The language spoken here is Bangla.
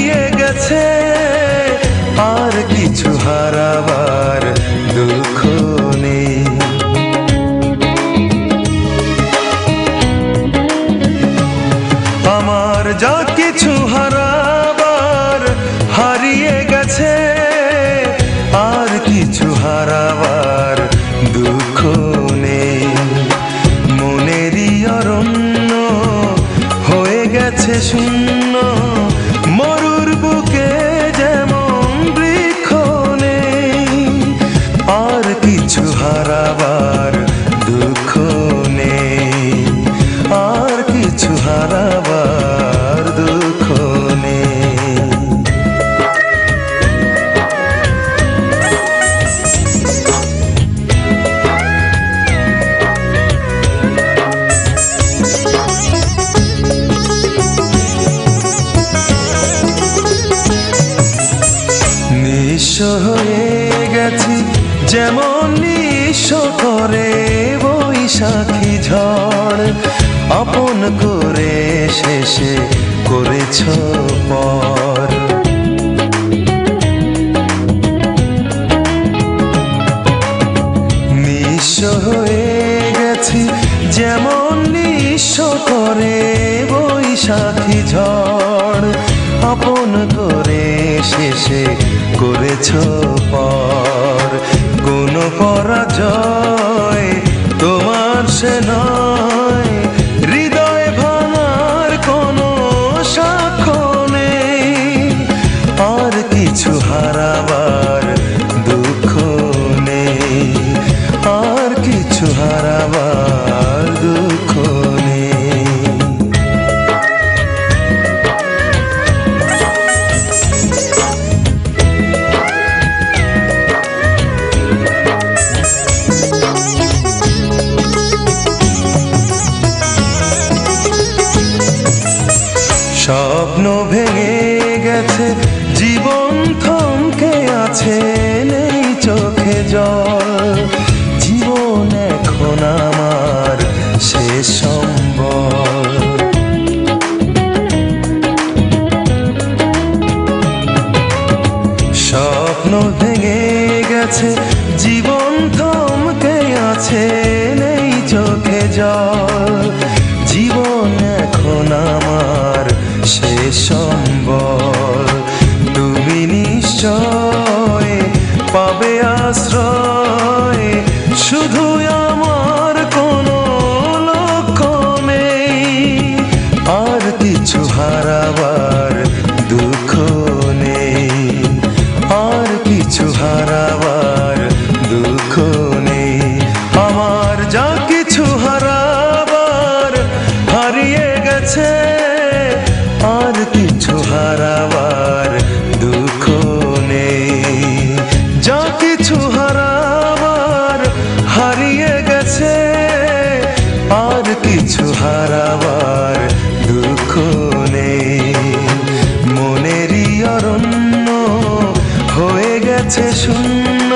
হারিয়ে গেছে। আর কিছু হারাবার দুঃখ নেই। আমার যা কিছু হারাবার হারিয়ে গেছে। আর কিছু হারাবার দুঃখ নেই। মনেরই অরণ্য হয়ে গেছে শূন্য। হারাবার দুঃখ নেই হয়ে গেছি যেমন নিঃস্ব করে বৈশাখী ঝড়। আপন করে শেষে করেছ পর। নিঃস্ব হয়ে গেছি, যেমন নিঃস্ব করে বৈশাখী ঝড়। আপন করে শেষে করেছ পর। কোন পরাজয় তোমার সে নয় কিছু হারাবার জল। জীবন এখন আমার শেষ সম্বল। স্বপ্ন ভেঙে গেছে, জীবন থমকে আছে, নেই চোখে জল। জীবন এখন আমার শেষ গেছে। আর কিছু হারাবার দুঃখ নেই। যা কিছু হারাবার হারিয়ে গেছে। আর কিছু হারাবার দুঃখ নেই। মনেরই অরণ্য হয়ে গেছে শূন্য।